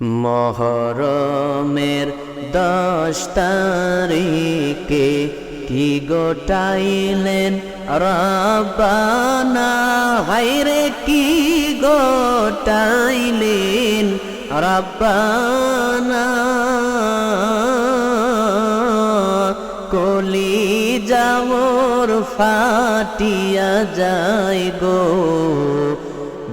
মহরমের দশ তারিখে কি গোটাইলেন? রব্বানা হাইরে কি গোটাইলেন? রব্বানা কলি যাওর ফাটিয়া যায় গো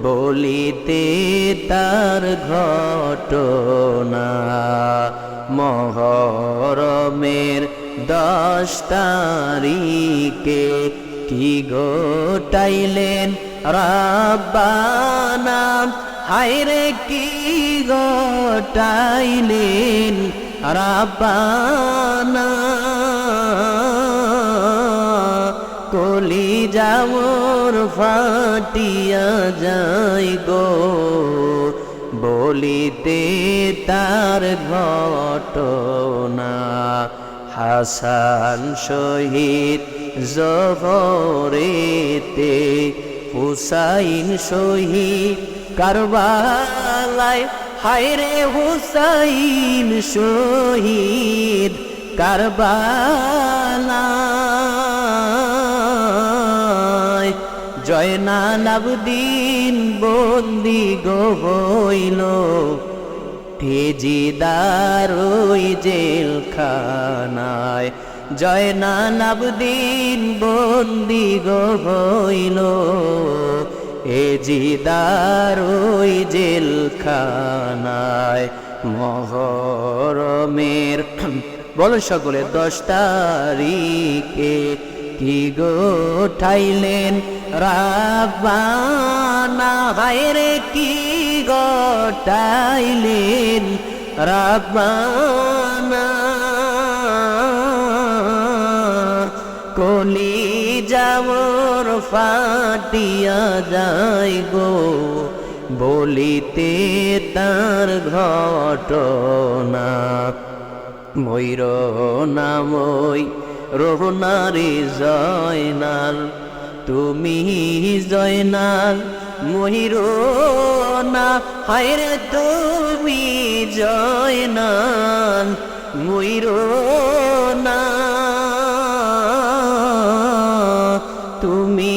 বলিতে তার ঘটনা। মহরমের দশ তারিখে কি গোটাইলেন রাব্বানা? হায়রে কি গোটাইলেন রাব্বানা? কলি যাওর ফাটিয়া যাই গো। বলিতে তার ঘটনা হাসান শহীদ জহরেতে, হুসাইন শহীদ কারবালায়, হায়রে হুসাইন শহীদ কারবালায়। জয়নাল আবদিন বন্দি গো হইল ফেজিদার ওই জেলখানায়। জয়নাল আবদিন বন্দি গো হইল এ জিদার ওই জেলখানায় মহরমের। বলো সকলে, দশ তারিখে কি গো ঠাইলেন রাব্বানা হায়রে কি গোটাইলেন রাব্বানা কলি যাওর ফাটিয়া যায় গো, বলিতে তার ঘটনা ময়ূর নামই রোহনারে জয়নাল, তুমি জয়নাল মহির না হায়রে তুমি জয়নাল ময়ূর না তুমি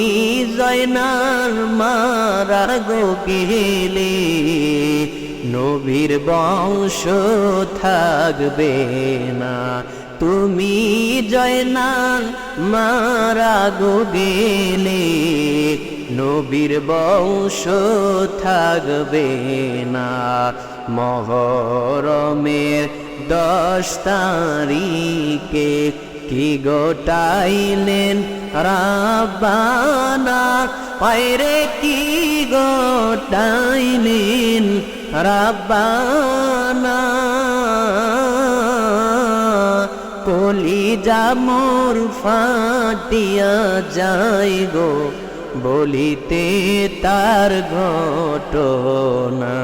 জয়নাল মারা গো গেলে নবীর বংশ থাকবে না। তুমি জয়নাল, মারা গো গেলে, নবীর বংশ থাকবে না। মহরমের দশ তারিখে কি গোটাইলেন রাব্বানা? পায়রে কি গোটাইলেন রাব্বানা? কলি জামর ফাটিয়া যাই গো বলিতে তার ঘটনা।